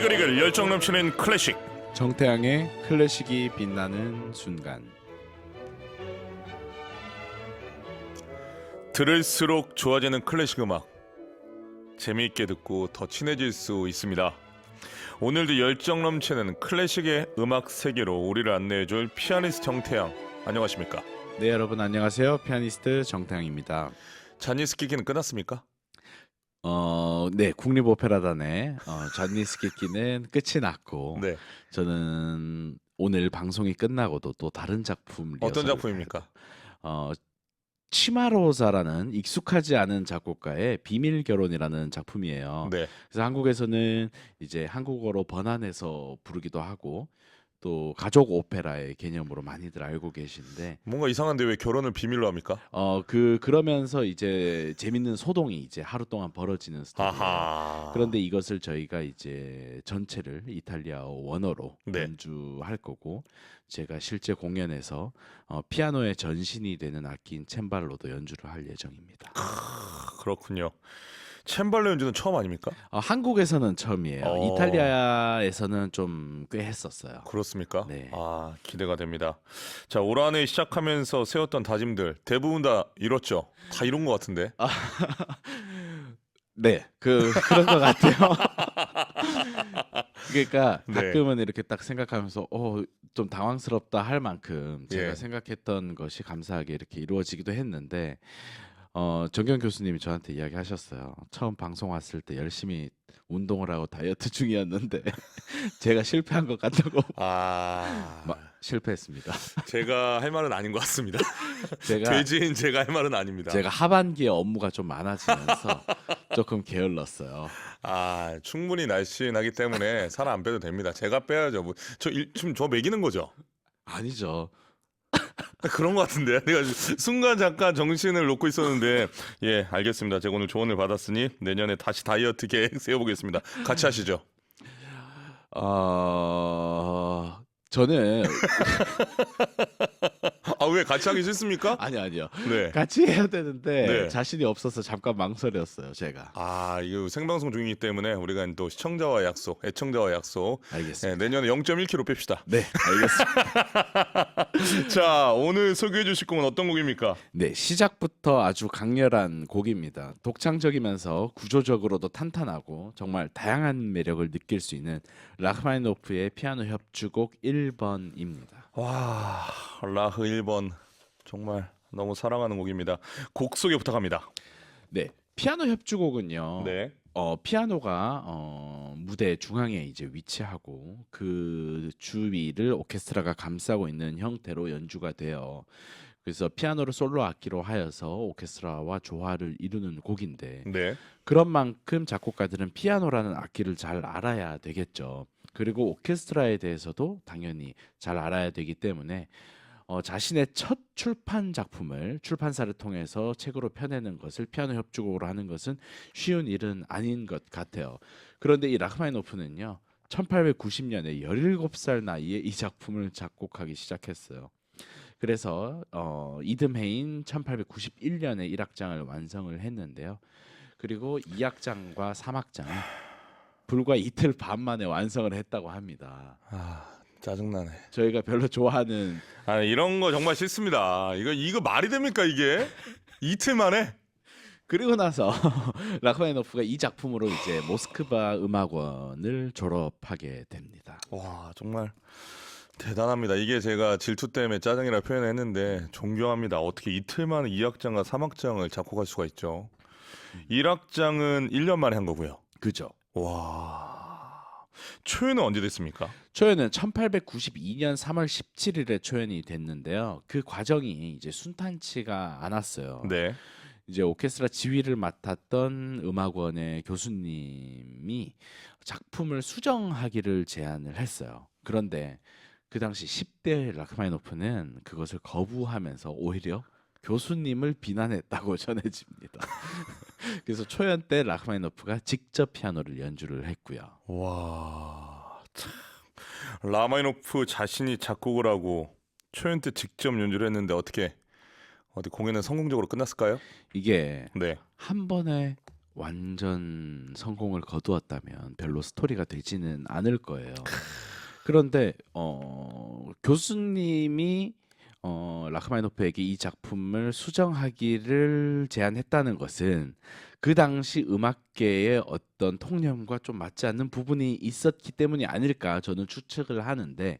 이글이글 열정 넘치는 클래식 정태양의 클래식이 빛나는 순간. 들을수록 좋아지는 클래식 음악 재미있게 듣고 더 친해질 수 있습니다. 오늘도 열정 넘치는 클래식의 음악 세계로 우리를 안내해줄 피아니스트 정태양 안녕하십니까? 네 여러분 안녕하세요. 피아니스트 정태양입니다. 자니스키키는 끝났습니까? 어, 네 국립 오페라단의 어, 잔니스키키는 끝이 났고 네. 저는 오늘 방송이 끝나고도 또 다른 작품 어떤 리허설을 작품입니까? 어, 치마로사라는 익숙하지 않은 작곡가의 비밀 결혼이라는 작품이에요. 네. 그래서 한국에서는 이제 한국어로 번안해서 부르기도 하고 또 가족 오페라의 개념으로 많이들 알고 계신데 뭔가 이상한데 왜 결혼을 비밀로 합니까? 어 그 그러면서 이제 재밌는 소동이 이제 하루 동안 벌어지는 스토리예요. 아하. 그런데 이것을 저희가 이제 전체를 이탈리아어 원어로 네. 연주할 거고 제가 실제 공연에서 어, 피아노의 전신이 되는 악기인 챔발로도 연주를 할 예정입니다. 그렇군요. 챔발레 연주는 처음 아닙니까? 어, 한국에서는 처음이에요. 어. 이탈리아에서는 좀 꽤 했었어요. 그렇습니까? 네. 아 기대가 됩니다. 자 올 한해 시작하면서 세웠던 다짐들 대부분 다 이뤘죠. 다 이룬 것 같은데. 네, 그 그런 것 같아요. 그러니까 네. 가끔은 이렇게 딱 생각하면서 어좀 당황스럽다 할 만큼 제가 예. 생각했던 것이 감사하게 이렇게 이루어지기도 했는데 어 정경 교수님이 저한테 이야기하셨어요. 처음 방송 왔을 때 열심히 운동을 하고 다이어트 중이었는데 제가 실패한 것 같다고 아 마- 실패했습니다. 제가 할 말은 아닌 것 같습니다. 제가 돼지인 제가 할 말은 아닙니다. 제가 하반기에 업무가 좀 많아지면서 조금 게을렀어요. 아 충분히 날씬하기 때문에 살 안 빼도 됩니다. 제가 빼야죠. 뭐, 저 일- 지금 저 먹이는 거죠. 아니죠. 그런 것 같은데 내가 순간 잠깐 정신을 놓고 있었는데 예 알겠습니다. 제가 오늘 조언을 받았으니 내년에 다시 다이어트 계획 세워보겠습니다. 같이 하시죠. 어 저는 아 왜 같이 하기 싫습니까? 아니 아니요. 네. 같이 해야 되는데 네. 자신이 없어서 잠깐 망설였어요, 제가. 아 이거 생방송 중이기 때문에 우리가 또 시청자와 약속, 애청자와 약속. 예, 알겠습니다. 내년에 0.1kg 뺍시다. 네, 알겠습니다. 자 오늘 소개해 주실 곡은 어떤 곡입니까? 네, 시작부터 아주 강렬한 곡입니다. 독창적이면서 구조적으로도 탄탄하고 정말 다양한 매력을 느낄 수 있는 라흐마니노프의 피아노 협주곡 1번입니다. 와 라흐 1번 정말 너무 사랑하는 곡입니다. 곡 소개 부탁합니다. 네, 피아노 협주곡은요. 네. 어, 피아노가 어, 무대 중앙에 이제 위치하고 그 주위를 오케스트라가 감싸고 있는 형태로 연주가 돼요. 그래서 피아노를 솔로 악기로 하여서 오케스트라와 조화를 이루는 곡인데 네. 그런 만큼 작곡가들은 피아노라는 악기를 잘 알아야 되겠죠. 그리고 오케스트라에 대해서도 당연히 잘 알아야 되기 때문에 어, 자신의 첫 출판 작품을 출판사를 통해서 책으로 펴내는 것을 피아노 협주곡으로 하는 것은 쉬운 일은 아닌 것 같아요. 그런데 이 라흐마니노프는요. 1890년에 17살 나이에 이 작품을 작곡하기 시작했어요. 그래서 어, 이듬해인 1891년에 1악장을 완성을 했는데요. 그리고 2악장과 3악장은 불과 이틀 반 만에 완성을 했다고 합니다. 아 짜증나네. 저희가 별로 좋아하는 아 이런 거 정말 싫습니다. 이거 이거 말이 됩니까 이게? 이틀 만에? 그리고 나서 라흐마니노프가 이 작품으로 이제 모스크바 음악원을 졸업하게 됩니다. 와 정말 대단합니다. 이게 제가 질투 때문에 짜증이라 표현했는데 존경합니다. 어떻게 이틀 만에 2악장과 3악장을 작곡할 수가 있죠. 1악장은 1년 만에 한 거고요. 그죠? 와 초연은 언제 됐습니까? 초연은 1892년 3월 17일에 초연이 됐는데요. 그 과정이 이제 순탄치가 않았어요. 네. 이제 오케스트라 지휘를 맡았던 음악원의 교수님이 작품을 수정하기를 제안을 했어요. 그런데 그 당시 10대 라크마니노프는 그것을 거부하면서 오히려 교수님을 비난했다고 전해집니다. 그래서 초연 때 라크마니노프가 직접 피아노를 연주를 했고요. 와 참. 라마이노프 자신이 작곡을 하고 초연 때 직접 연주를 했는데 어떻게 어디 공연은 성공적으로 끝났을까요? 이게 네. 한 번에 완전 성공을 거두었다면 별로 스토리가 되지는 않을 거예요. 그런데 어, 교수님이 어, 라흐마니노프에게 이 작품을 수정하기를 제안했다는 것은 그 당시 음악계의 어떤 통념과 좀 맞지 않는 부분이 있었기 때문이 아닐까 저는 추측을 하는데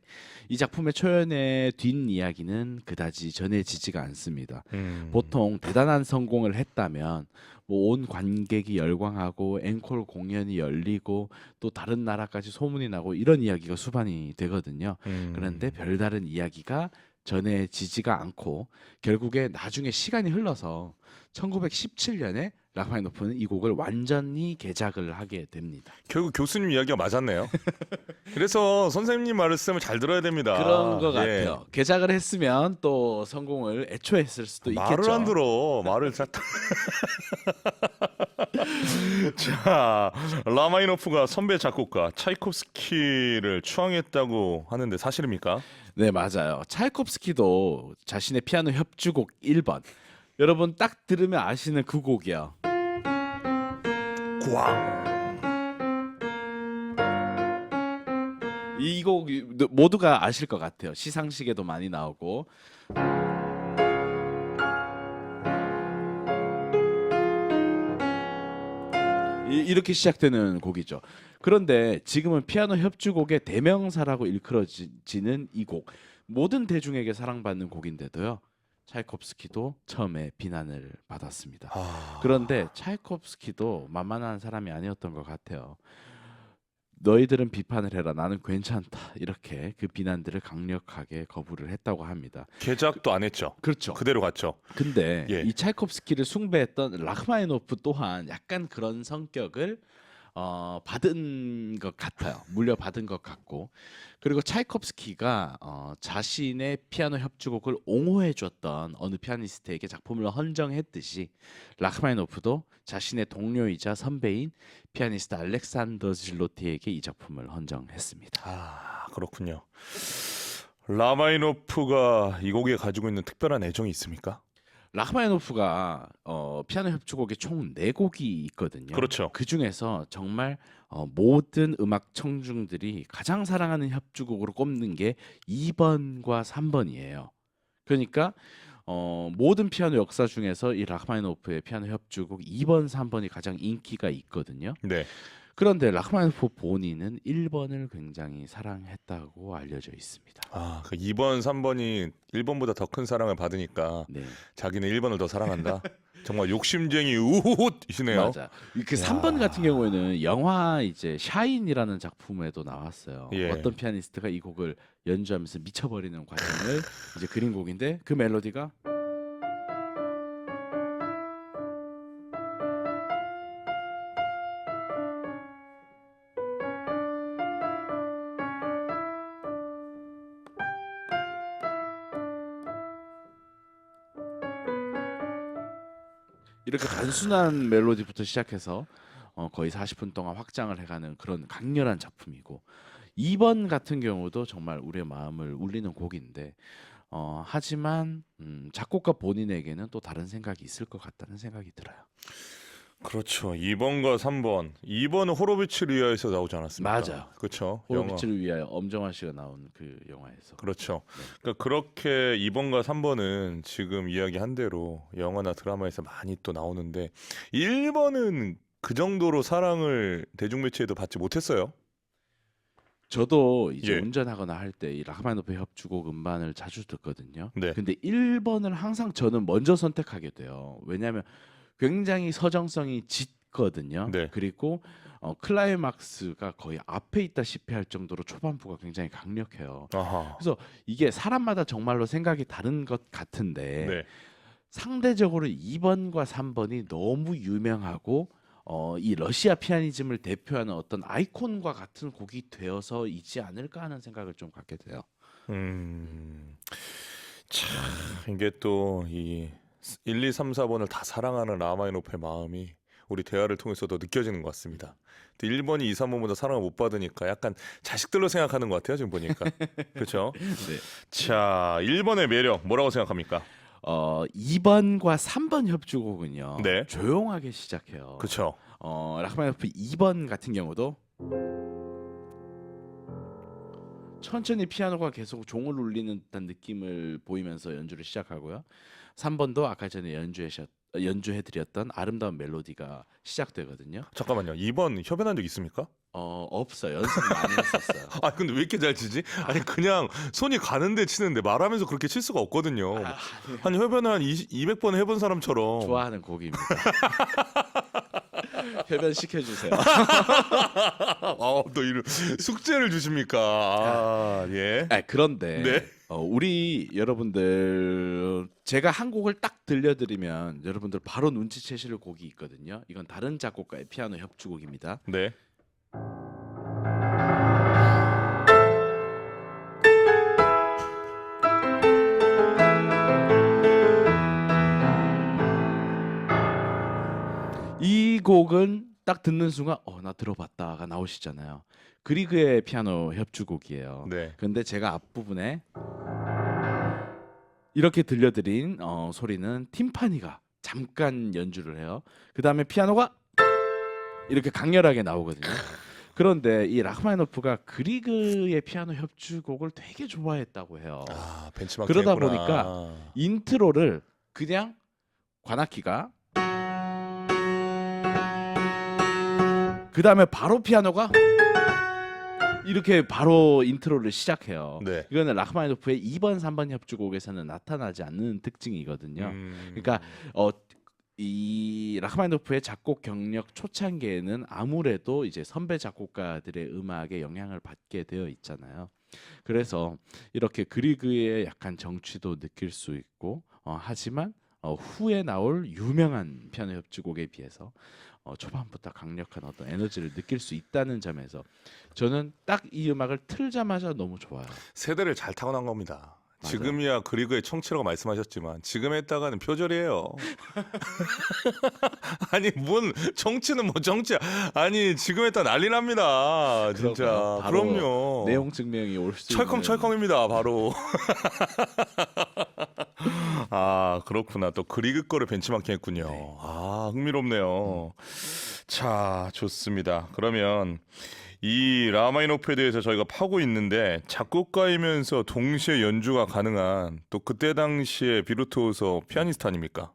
이 작품의 초연의 뒷이야기는 그다지 전해지지가 않습니다. 음. 보통 대단한 성공을 했다면 뭐 온 관객이 열광하고 앵콜 공연이 열리고 또 다른 나라까지 소문이 나고 이런 이야기가 수반이 되거든요. 음. 그런데 별다른 이야기가 전해지지가 않고 결국에 나중에 시간이 흘러서 1917년에 라흐마니노프는 이 곡을 완전히 개작을 하게 됩니다. 결국 교수님 이야기가 맞았네요. 그래서 선생님 말씀을 잘 들어야 됩니다. 그런 것 예. 같아요. 개작을 했으면 또 성공을 애초에 했을 수도 있겠죠. 말을 안 들어. 말을 잘. 자, 라마이노프가 선배 작곡가 차이콥스키를 추앙했다고 하는데 사실입니까? 네, 맞아요. 차이콥스키도 자신의 피아노 협주곡 1번. 여러분 딱 들으면 아시는 그 곡이요. 꽝. 이 곡 모두가 아실 것 같아요. 시상식에도 많이 나오고. 이- 이렇게 시작되는 곡이죠. 그런데 지금은 피아노 협주곡의 대명사라고 일컬어지는 이 곡. 모든 대중에게 사랑받는 곡인데도요. 차이콥스키도 처음에 비난을 받았습니다. 아, 그런데 차이콥스키도 만만한 사람이 아니었던 것 같아요. 너희들은 비판을 해라. 나는 괜찮다. 이렇게 그 비난들을 강력하게 거부를 했다고 합니다. 개작도 안 했죠. 그렇죠. 그대로 갔죠. 근데 예. 이 차이콥스키를 숭배했던 라흐마니노프 또한 약간 그런 성격을 어, 받은 것 같아요. 물려받은 것 같고 그리고 차이콥스키가 어, 자신의 피아노 협주곡을 옹호해 줬던 어느 피아니스트에게 작품을 헌정했듯이 라흐마니노프도 자신의 동료이자 선배인 피아니스트 알렉산더 질로티에게 이 작품을 헌정했습니다. 아, 그렇군요. 라마이노프가 이 곡에 가지고 있는 특별한 애정이 있습니까? 라흐마니노프가 어, 피아노 협주곡에 총네 곡이 있거든요. 그렇죠. 그 중에서 정말 어, 모든 음악 청중들이 가장 사랑하는 협주곡으로 꼽는 게 2번과 3번이에요. 그러니까 어, 모든 피아노 역사 중에서 이 라흐마니노프의 피아노 협주곡 2번, 3번이 가장 인기가 있거든요. 네. 그런데 라흐마니노프 본인은 1번을 굉장히 사랑했다고 알려져 있습니다. 아, 그 2번, 3번이 1번보다 더 큰 사랑을 받으니까 네, 자기는 1번을 더 사랑한다. 정말 욕심쟁이 우훗이시네요. 맞아. 그 3번 같은 경우에는 영화 이제 샤인이라는 작품에도 나왔어요. 예. 어떤 피아니스트가 이 곡을 연주하면서 미쳐버리는 과정을 이제 그린 곡인데 그 멜로디가 이렇게 단순한 멜로디부터 시작해서 어, 거의 40분 동안 확장을 해가는 그런 강렬한 작품이고 2번 같은 경우도 정말 우리의 마음을 울리는 곡인데 어, 하지만 음, 작곡가 본인에게는 또 다른 생각이 있을 것 같다는 생각이 들어요. 그렇죠. 2번과 3번. 2번은 호로비츠를 위하여서 나오지 않았습니까? 맞아요. 그렇죠. 영화. 호비츠를 위하여 엄정화 씨가 나온 그 영화에서 그렇죠. 네. 그러니까 그렇게 2번과 3번은 지금 이야기한 대로 영화나 드라마에서 많이 또 나오는데 1번은 그 정도로 사랑을 대중매체에도 받지 못했어요. 저도 이제 예. 운전하거나 할 때 이 라흐마니노프 협주곡 음반을 자주 듣거든요. 네. 근데 1번을 항상 저는 먼저 선택하게 돼요. 왜냐하면 굉장히 서정성이 짙거든요. 네. 그리고 어, 클라이막스가 거의 앞에 있다시피 할 정도로 초반부가 굉장히 강력해요. 아하. 이게 사람마다 정말로 생각이 다른 것 같은데 네. 상대적으로 2번과 3번이 너무 유명하고 어, 이 러시아 피아니즘을 대표하는 어떤 아이콘과 같은 곡이 되어서이지 않을까 하는 생각을 좀 갖게 돼요. 음. 참 이게 또 이 1, 2, 3, 4번을 다 사랑하는 라마이노프의 마음이 우리 대화를 통해서도 느껴지는 것 같습니다. 근데 1번이 2, 3번보다 사랑을 못 받으니까 약간 자식들로 생각하는 것 같아요, 지금 보니까. 그렇죠? 네. 자, 1번의 매력 뭐라고 생각합니까? 어, 2번과 3번 협주곡은요. 네. 조용하게 시작해요. 그렇죠. 어, 라흐마니노프 2번 같은 경우도 천천히 피아노가 계속 종을 울리는 듯한 느낌을 보이면서 연주를 시작하고요. 3번도 아까 전에 연주하셨 연주해 드렸던 아름다운 멜로디가 시작되거든요. 잠깐만요. 2번 협연한 적 있습니까? 어 없어요. 연습 많이 했었어요. 아 근데 왜 이렇게 잘 치지? 아니 그냥 손이 가는데 치는데 말하면서 그렇게 칠 수가 없거든요. 아, 한 협연을 한 20, 200번 해본 사람처럼 좋아하는 곡입니다. 협연 시켜 주세요. 아, 또 이런 숙제를 주십니까? 아, 예. 아, 그런데 네. 어, 우리 여러분들 제가 한 곡을 딱 들려드리면 여러분들 바로 눈치채실 곡이 있거든요. 이건 다른 작곡가의 피아노 협주곡입니다. 네. 이 곡은 딱 듣는 순간 어 나 들어봤다가 나오시잖아요. 그리그의 피아노 협주곡이에요. 네. 근데 제가 앞부분에 이렇게 들려드린 어, 소리는 팀파니가 잠깐 연주를 해요. 그 다음에 피아노가 이렇게 강렬하게 나오거든요. 그런데 이 라흐마니노프가 그리그의 피아노 협주곡을 되게 좋아했다고 해요. 아, 벤치마킹 그러다. 보니까 인트로를 그냥 관악기가 그 다음에 바로 피아노가 이렇게 바로 인트로를 시작해요. 네. 이거는 라흐마니노프의 2번, 3번 협주곡에서는 나타나지 않는 특징이거든요. 음, 그러니까 어, 이 라흐마니노프의 작곡 경력 초창기에는 아무래도 이제 선배 작곡가들의 음악에 영향을 받게 되어 있잖아요. 그래서 이렇게 그리그의 약간 정취도 느낄 수 있고 어, 하지만 어, 후에 나올 유명한 피아노 협주곡에 비해서 어, 초반부터 강력한 어떤 에너지를 느낄 수 있다는 점에서 저는 딱 이 음악을 틀자마자 너무 좋아요. 세대를 잘 타고난 겁니다. 맞아요. 지금이야 그리그의 청취라고 말씀하셨지만 지금 했다가는 표절이에요. 아니 뭔 정치는 뭐 정치야. 아니 지금 했다 난리 납니다. 진짜. 그럼요. 내용 증명이 올 수 있는 철컹철컹입니다. 바로. 아 그렇구나. 또 그리그 거를 벤치마킹 했군요. 네. 아 흥미롭네요. 자 좋습니다. 그러면 이 라마이노프에 대해서 저희가 파고 있는데 작곡가이면서 동시에 연주가 가능한 또 그때 당시에 비르투오소 피아니스트 아닙니까?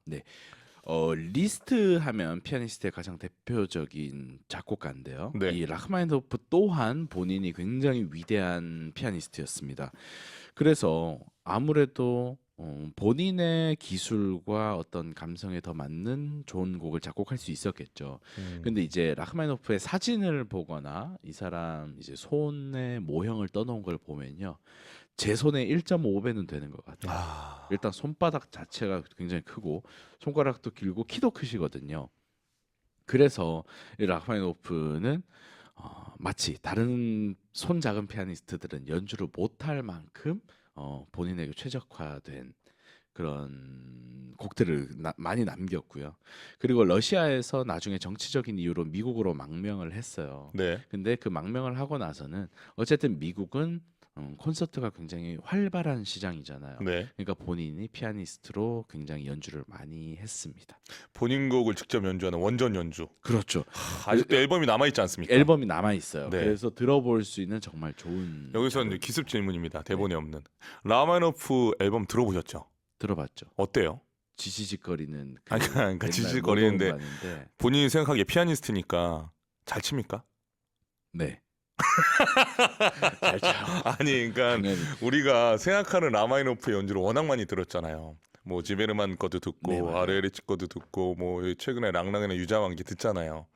어, 리스트 하면 피아니스트의 가장 대표적인 작곡가인데요. 네. 이 라흐마니노프 또한 본인이 굉장히 위대한 피아니스트였습니다. 그래서 아무래도 어, 본인의 기술과 어떤 감성에 더 맞는 좋은 곡을 작곡할 수 있었겠죠. 음. 근데 이제 라흐마니노프의 사진을 보거나 이 사람 이제 손의 모형을 떠놓은 걸 보면요. 제 손의 1.5배는 되는 것 같아요. 아, 일단 손바닥 자체가 굉장히 크고 손가락도 길고 키도 크시거든요. 그래서 이 라흐마니노프는 어, 마치 다른 손 작은 피아니스트들은 연주를 못할 만큼 어, 본인에게 최적화된 그런 곡들을 나- 많이 남겼고요. 그리고 러시아에서 나중에 정치적인 이유로 미국으로 망명을 했어요. 네. 근데 그 망명을 하고 나서는 어쨌든 미국은 음, 콘서트가 굉장히 활발한 시장이잖아요. 네. 그러니까 본인이 피아니스트로 굉장히 연주를 많이 했습니다. 본인 곡을 직접 연주하는 원전 연주. 그렇죠. 하, 아직도 앨범이 남아 있지 않습니까? 앨범이 남아 있어요. 네. 그래서 들어볼 수 있는 정말 좋은 여기서 이제 기습 질문입니다. 대본에 없는 라마이노프 앨범 들어보셨죠? 들어봤죠. 어때요? 지지직거리는 그 아니, 그러니까 옛날 지지직거리는데 모던 음반인데, 본인이 생각하기에 피아니스트니까 잘 칩니까? 네. 잘 쳐요. 아니, 그러니까 당연히 우리가 생각하는 라마이노프 연주를 워낙 많이 들었잖아요. 뭐 지베르만 것도 듣고 네, 맞아요. 아레리치 것도 듣고 뭐 최근에 랑랑이나 유자왕기 듣잖아요.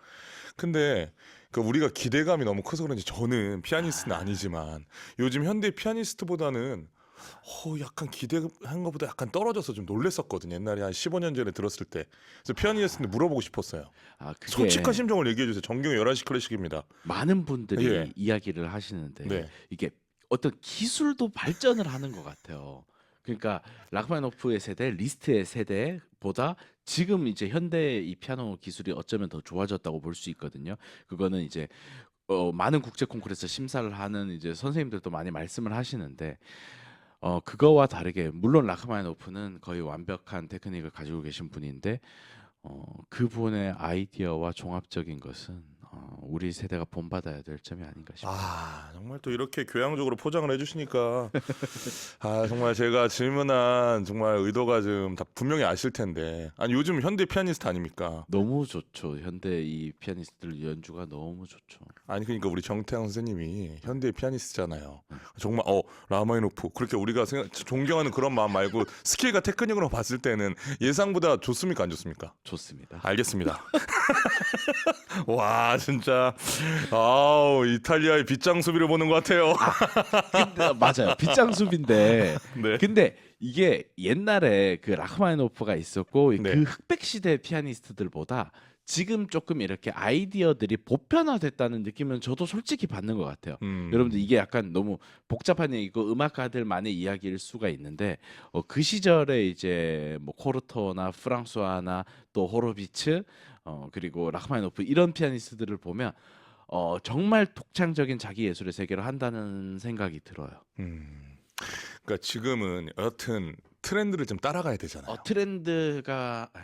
근데 그 우리가 기대감이 너무 커서 그런지 저는 피아니스트는 아니지만 요즘 현대 피아니스트보다는 어, 약간 기대한 것보다 약간 떨어져서 좀 놀랬었거든요. 옛날에 한 15년 전에 들었을 때. 그래서 피아니스트인데 물어보고 싶었어요. 아, 그게 솔직한 심정을 얘기해 주세요. 정경 11시 클래식입니다. 많은 분들이 예. 이야기를 하시는데 네. 이게 어떤 기술도 발전을 하는 것 같아요. 그러니까 라흐마노프의 세대, 리스트의 세대보다 지금 이제 현대 이 피아노 기술이 어쩌면 더 좋아졌다고 볼 수 있거든요. 그거는 이제 어, 많은 국제 콩쿠르에서 심사를 하는 이제 선생님들도 많이 말씀을 하시는데 어 그거와 다르게 물론 라흐마니노프는 거의 완벽한 테크닉을 가지고 계신 분인데 어, 그분의 아이디어와 종합적인 것은 어, 우리 세대가 본받아야 될 점이 아닌가 싶어요. 아 정말 또 이렇게 교양적으로 포장을 해주시니까 아 정말 제가 질문한 정말 의도가 좀 다 분명히 아실 텐데 아니 요즘 현대 피아니스트 아닙니까? 너무 좋죠. 현대 이 피아니스트들 연주가 너무 좋죠. 아니 그러니까 우리 정태양 선생님이 현대 피아니스트잖아요. 정말 어 라마이노프 그렇게 우리가 생각, 존경하는 그런 마음 말고 스킬과 테크닉으로 봤을 때는 예상보다 좋습니까 안 좋습니까? 좋습니다. 알겠습니다. 와 진짜 아우 이탈리아의 빗장 수비를 보는 것 같아요. 근데 맞아요. 빗장 수비인데 네. 근데 이게 옛날에 그 라흐마니노프가 있었고 네. 그 흑백 시대 피아니스트들보다 지금 조금 이렇게 아이디어들이 보편화됐다는 느낌은 저도 솔직히 받는 것 같아요. 음. 여러분들 이게 약간 너무 복잡한 얘기고 음악가들만의 이야기일 수가 있는데 어, 그 시절에 이제 뭐 코르토나 프랑스와나 또 호로비츠 어, 그리고 라흐마니노프 이런 피아니스트들을 보면 어, 정말 독창적인 자기 예술의 세계를 한다는 생각이 들어요. 음. 그러니까 지금은 여튼 트렌드를 좀 따라가야 되잖아요. 어, 트렌드가 에,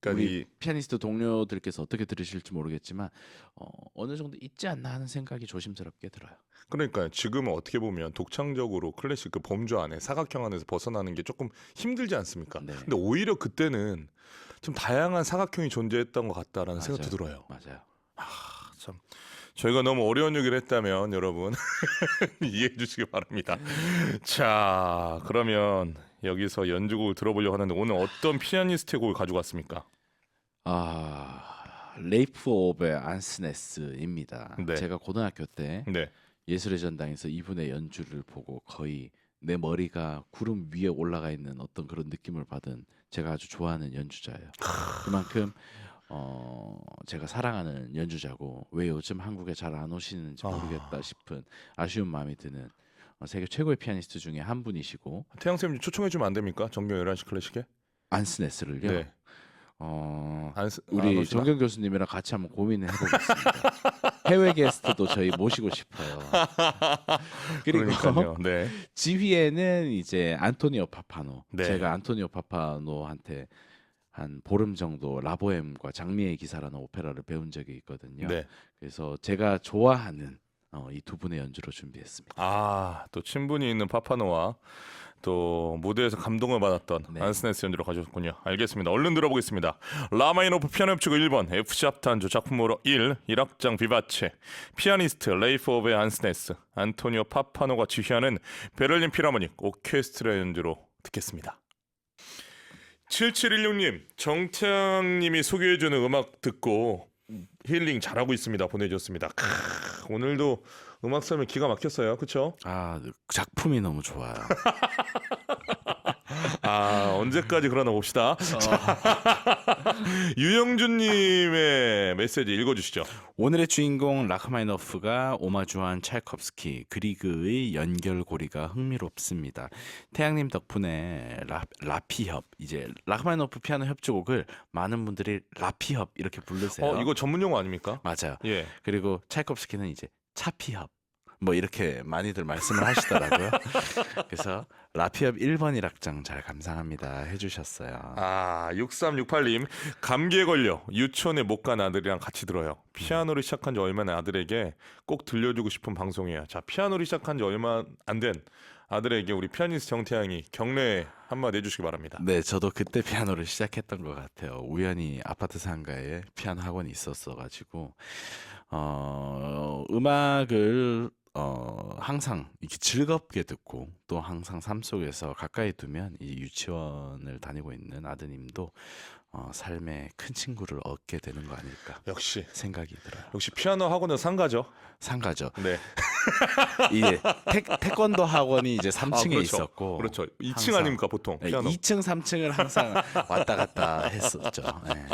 그러니까 우리 이 피아니스트 동료들께서 어떻게 들으실지 모르겠지만 어, 어느 정도 있지 않나 하는 생각이 조심스럽게 들어요. 그러니까 지금은 어떻게 보면 독창적으로 클래식 그 범주 안에 사각형 안에서 벗어나는 게 조금 힘들지 않습니까? 네. 근데 오히려 그때는 좀 다양한 사각형이 존재했던 것 같다라는 생각도 맞아요. 들어요. 맞아요. 아, 참 저희가 너무 어려운 얘기를 했다면 여러분 이해해 주시기 바랍니다. 자, 그러면 여기서 연주곡을 들어보려고 하는데 오늘 어떤 피아니스트의 곡을 가지고 왔습니까? 아 레이프 오베 안스네스입니다. 네. 제가 고등학교 때 네. 예술의 전당에서 이분의 연주를 보고 거의 내 머리가 구름 위에 올라가 있는 어떤 그런 느낌을 받은 제가 아주 좋아하는 연주자예요. 그만큼 어 제가 사랑하는 연주자고 왜 요즘 한국에 잘 안 오시는지 모르겠다 아. 싶은 아쉬운 마음이 드는 어, 세계 최고의 피아니스트 중에 한 분이시고 태양 쌤 초청해 주면 안 됩니까? 정경 11시 클래식에? 안스네스를요. 네. 어 안, 쓰- 안 우리 오시나? 정경 교수님이랑 같이 한번 고민을 해보겠습니다. 해외 게스트도 저희 모시고 싶어요. 그리고 그러니까요. 네. 지휘에는 이제 안토니오 파파노. 네. 제가 안토니오 파파노한테 한 보름 정도 라보엠과 장미의 기사라는 오페라를 배운 적이 있거든요. 네. 그래서 제가 좋아하는 어, 이 두 분의 연주로 준비했습니다. 아, 또 친분이 있는 파파노와 또 무대에서 감동을 받았던 네. 안스네스 연주로 가져왔군요. 알겠습니다. 얼른 들어보겠습니다. 라마이노프 피아노 협주곡 1번 F샵 단조 작품으로 1 1악장 비바체 피아니스트 레이프 오베 안스네스 안토니오 파파노가 지휘하는 베를린 필하모닉 오케스트라 연주로 듣겠습니다. 7716님 정태양님이 소개해주는 음악 듣고 힐링 잘하고 있습니다. 보내주셨습니다. 크, 오늘도 음악 설명 기가 막혔어요. 그렇죠? 아 작품이 너무 좋아요. 아 언제까지 그러나 봅시다. 어, 유영준님의 메시지 읽어주시죠. 오늘의 주인공 라흐마니노프가 오마주한 찰콥스키 그리그의 연결고리가 흥미롭습니다. 태양님 덕분에 라, 라피협 이제 라흐마니노프 피아노 협주곡을 많은 분들이 라피협 이렇게 부르세요. 어 이거 전문 용어 아닙니까? 맞아요. 예. 그리고 찰콥스키는 이제 차피협 뭐 이렇게 많이들 말씀을 하시더라고요. 그래서 라피협 1번 1악장 잘 감상합니다 해주셨어요. 아 6368님 감기에 걸려 유치원에 못 간 아들이랑 같이 들어요. 피아노를 시작한 지 얼마 난 아들에게 꼭 들려주고 싶은 방송이에요. 자 피아노를 시작한 지 얼마 안 된 아들에게 우리 피아니스트 정태양이 격려 한마디 해주시기 바랍니다. 네, 저도 그때 피아노를 시작했던 것 같아요. 우연히 아파트 상가에 피아노 학원이 있었어가지고 어, 음악을 어, 항상 이렇게 즐겁게 듣고 또 항상 삶 속에서 가까이 두면 이 유치원을 다니고 있는 아드님도 어, 삶의 큰 친구를 얻게 되는 거 아닐까 역시 생각이 들어요. 역시 피아노 학원은 상가죠. 상가죠. 네. 이 태, 태권도 학원이 이제 3층에 아, 그렇죠. 있었고 그렇죠. 2층 항상 아닙니까 보통 네, 피아노. 2층, 3층을 항상 왔다 갔다 했었죠. 네.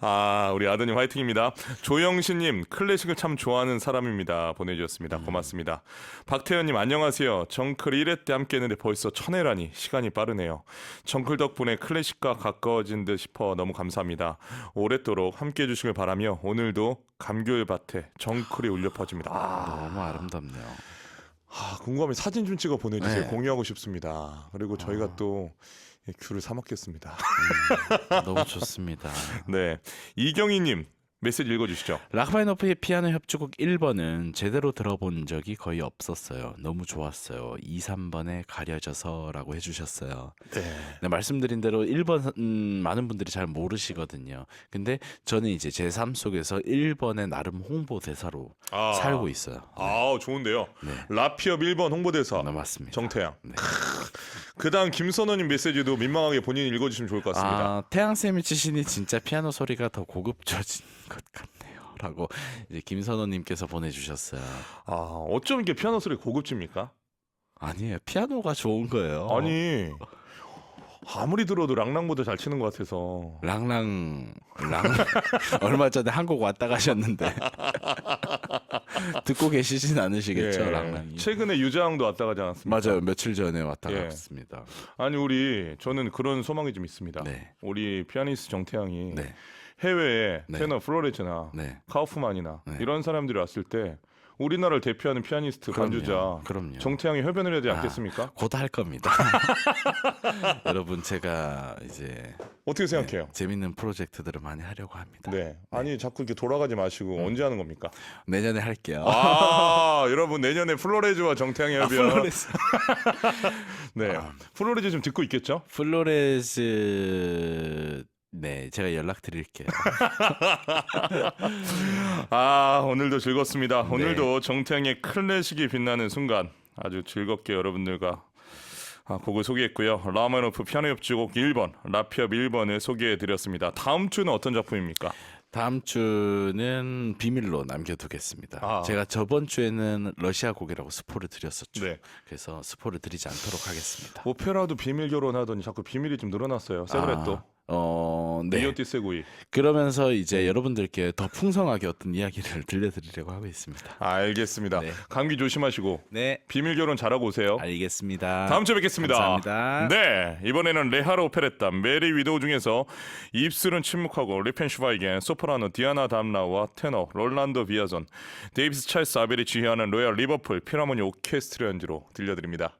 아 우리 아드님 화이팅입니다. 조영신님 클래식을 참 좋아하는 사람입니다. 보내주셨습니다. 음. 고맙습니다. 박태현님 안녕하세요. 정클 1회 때 함께했는데 벌써 천회라니 시간이 빠르네요. 정클 덕분에 클래식과 가까워진 듯 싶어 너무 감사합니다. 오랫도록 함께해 주시길 바라며 오늘도 감귤 밭에 정클이 울려 퍼집니다. 아, 너무 아름답네요. 아, 궁금하면 사진 좀 찍어 보내주세요. 네. 공유하고 싶습니다. 그리고 저희가 아. 또 예, 귤을 사 먹겠습니다. 너무 좋습니다. 네, 이경희님 메시지 읽어주시죠. 라흐마니노프의 피아노 협주곡 1번은 제대로 들어본 적이 거의 없었어요. 너무 좋았어요. 2, 3번에 가려져서라고 해주셨어요. 네. 네, 말씀드린 대로 1번 음, 많은 분들이 잘 모르시거든요. 근데 저는 이제 제 삶 속에서 1번의 나름 홍보 대사로 아, 살고 있어요. 아, 좋은데요. 네. 라피업 1번 홍보대사 네, 맞습니다. 정태양. 네. 그다음 김선호님 메시지도 민망하게 본인이 읽어주시면 좋을 것 같습니다. 아, 태양 쌤이 치시니 진짜 피아노 소리가 더 고급져진 것 같네요.라고 이제 김선호님께서 보내주셨어요. 아, 어쩜 이렇게 피아노 소리 고급집니까? 아니에요, 피아노가 좋은 거예요. 아니 아무리 들어도 랑랑보다 잘 치는 것 같아서. 랑랑 랑 얼마 전에 한국 왔다 가셨는데 듣고 계시진 않으시겠죠, 예. 랑랑이. 최근에 유자항도 왔다 가지 않았습니까? 맞아요, 며칠 전에 왔다 예. 갔습니다. 아니 우리 저는 그런 소망이 좀 있습니다. 네, 우리 피아니스트 정태양이 네, 해외에 네. 테너 플로레즈나 네. 카우프만이나 네. 이런 사람들이 왔을 때 우리나라를 대표하는 피아니스트 그럼요, 반주자 그럼요. 정태양이 협연을 해야 되지 아. 않겠습니까? 곧할 겁니다. 여러분 제가 이제 어떻게 생각해요? 재밌는 프로젝트들을 많이 하려고 합니다. 네. 아니 자꾸 이렇게 돌아가지 마시고 음. 언제 하는 겁니까? 내년에 할게요. 아 여러분 내년에 플로레즈와 정태양의 아, 협연. 플로레스. 네. 아. 플로레즈 좀 듣고 있겠죠? 플로레스 네 제가 연락 드릴게요. 아 오늘도 즐겁습니다. 네. 오늘도 정태양의 클래식이 빛나는 순간 아주 즐겁게 여러분들과 아, 곡을 소개했고요. 라마노프 피아노 협주곡 1번, 라피업 1번을 소개해드렸습니다. 다음 주는 어떤 작품입니까? 다음 주는 비밀로 남겨두겠습니다. 아. 제가 저번 주에는 러시아 곡이라고 스포를 드렸었죠. 네. 그래서 스포를 드리지 않도록 하겠습니다. 오페라도 비밀 결혼하더니 자꾸 비밀이 좀 늘어났어요. 세브레토, 아, 어, 네. 리오티 세구이. 그러면서 이제 여러분들께 더 풍성하게 어떤 이야기를 들려드리려고 하고 있습니다. 알겠습니다. 네. 감기 조심하시고 네, 비밀 결혼 잘하고 오세요. 알겠습니다. 다음 주에 뵙겠습니다. 감사합니다. 네, 이번에는 레하르 오페레타 메리 위도우 중에서 입술은 침묵하고 리펜슈바이겐 소프라노 디아나 담라와 테너 롤란도 비아존 데이비스 찰스 아벨이 지휘하는 로얄 리버풀 피라모니 오케스트라 연주로 들려드립니다.